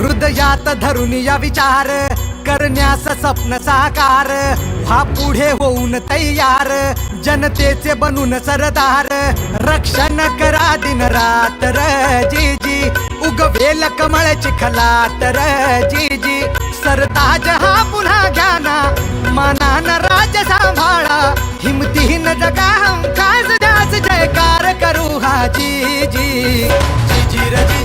हृदयात धरून या विचार करण्यास स्वप्न साकार. हा पुढे होऊन तयार जनतेचे बनून सरदार. रक्षण करा दिन रात्र जी जी उगवेल कमळ चिखलात र जी. जी सरताज हा पुन्हा घ्याना मानान राज सांभाळा. हिमतीन जगा हम खास द्यास जयकार करू हा जी जी. जी जी रजी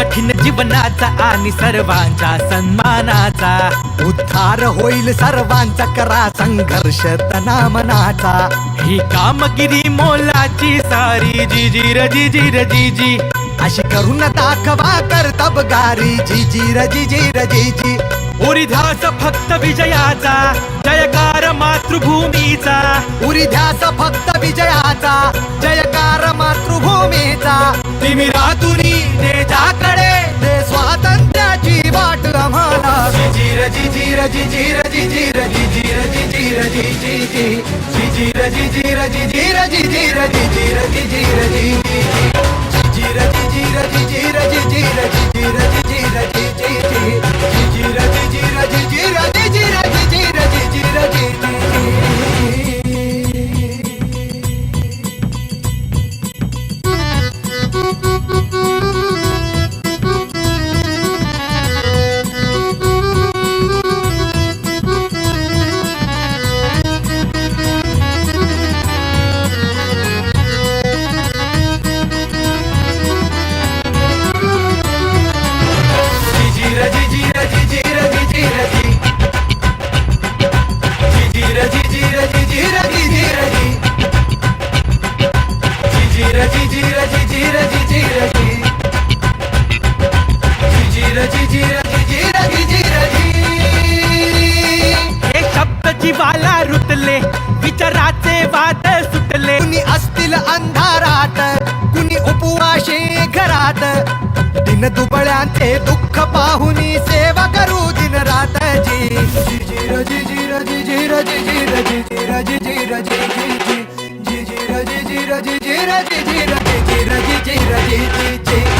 कठीण जीवनाचा आणि सर्वांच्या सन्मानाचा. उद्धार होईल सर्वांचा करा संघर्ष तना मनाचा ही कामगिरी मोलाची सारी जी जी र जी जी जी अशी करून दाखवा कर्तबगारी जी जी र जी जी र जी जी. उरी ध्यास फक्त विजयाचा जयकार मातृभूमीचा. उरी ध्यास फक्त विजयाचा जय जयकार मातृभूमीचा तिमिरातुनी देजाकडे दे स्वातंत्र्याची वाट आम्हाला जी जी र जी जी र जी जी र जी जी र जी जी र जी जी र जी जीवाला रुतले विचाराचे वाद सुटले कुणी असतील अंधारात कुणी उपवाशे घरात दिन दुबळ्यांचे दुःख पाहुनी सेवा करू दिन रात जी जी जी रजी जी जी र जी जी रजी जी जी र जी जी र जी जी र जी रजी जी रजी जी र जी रजी र जी जी र जी जी जी जी जी जी जी जी जी